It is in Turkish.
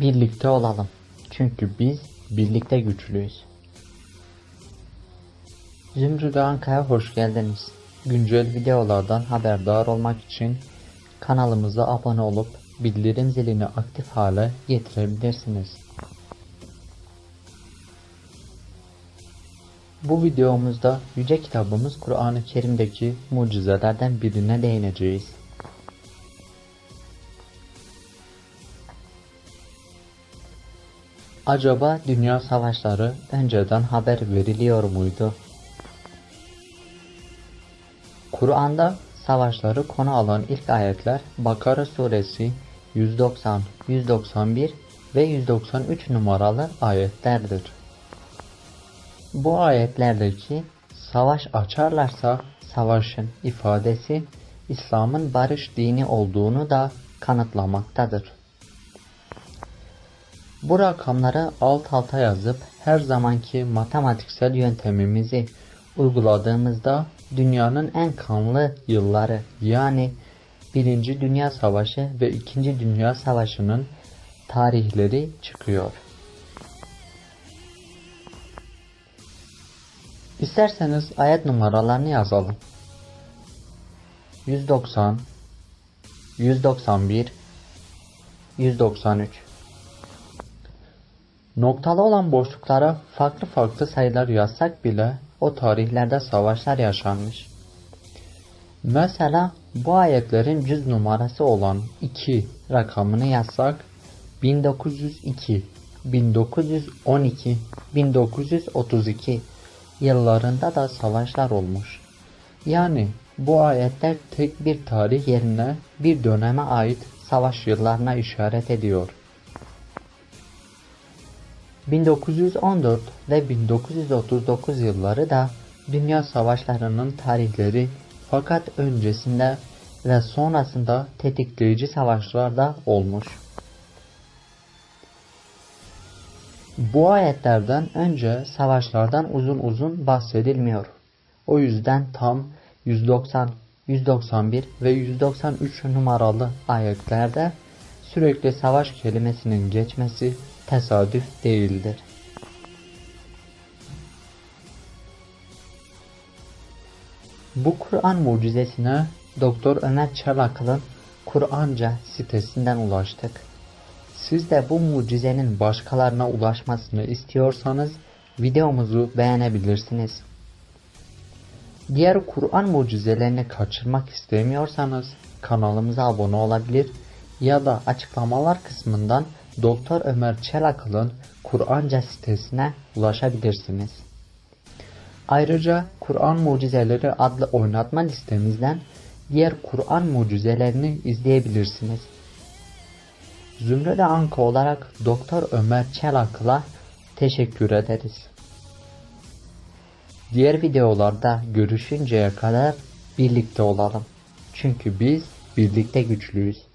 Birlikte olalım. Çünkü biz birlikte güçlüyüz. Zümrüt Anka'ya hoş geldiniz. Güncel videolardan haberdar olmak için kanalımıza abone olup bildirim zilini aktif hale getirebilirsiniz. Bu videomuzda Yüce Kitabımız Kur'an-ı Kerim'deki mucizelerden birine değineceğiz. Acaba dünya savaşları önceden haber veriliyor muydu? Kur'an'da savaşları konu alan ilk ayetler Bakara suresi 190, 191 ve 193 numaralı ayetlerdir. Bu ayetlerdeki savaş açarlarsa savaşın ifadesi İslam'ın barış dini olduğunu da kanıtlamaktadır. Bu rakamları alt alta yazıp her zamanki matematiksel yöntemimizi uyguladığımızda dünyanın en kanlı yılları yani 1. Dünya Savaşı ve 2. Dünya Savaşı'nın tarihleri çıkıyor. İsterseniz ayet numaralarını yazalım. 190 191 193 Noktalı olan boşluklara farklı farklı sayılar yazsak bile o tarihlerde savaşlar yaşanmış. Mesela bu ayetlerin cüz numarası olan 2 rakamını yazsak 1902, 1912, 1932 yıllarında da savaşlar olmuş. Yani bu ayetler tek bir tarih yerine bir döneme ait savaş yıllarına işaret ediyor. 1914 ve 1939 yılları da dünya savaşlarının tarihleri fakat öncesinde ve sonrasında tetikleyici savaşlar da olmuş. Bu ayetlerden önce savaşlardan uzun uzun bahsedilmiyor. O yüzden tam 190, 191 ve 193 numaralı ayetlerde sürekli savaş kelimesinin geçmesi tesadüf değildir. Bu Kur'an mucizesine Doktor Ömer Çelaklı'nın Kur'anca sitesinden ulaştık. Siz de bu mucizenin başkalarına ulaşmasını istiyorsanız videomuzu beğenebilirsiniz. Diğer Kur'an mucizelerini kaçırmak istemiyorsanız kanalımıza abone olabilir ya da açıklamalar kısmından Doktor Ömer Çelakıl'ın Kur'anca sitesine ulaşabilirsiniz. Ayrıca Kur'an Mucizeleri adlı oynatma listemizden diğer Kur'an mucizelerini izleyebilirsiniz. Zümrüt Anka olarak Doktor Ömer Çelakıl'a teşekkür ederiz. Diğer videolarda görüşünceye kadar birlikte olalım. Çünkü biz birlikte güçlüyüz.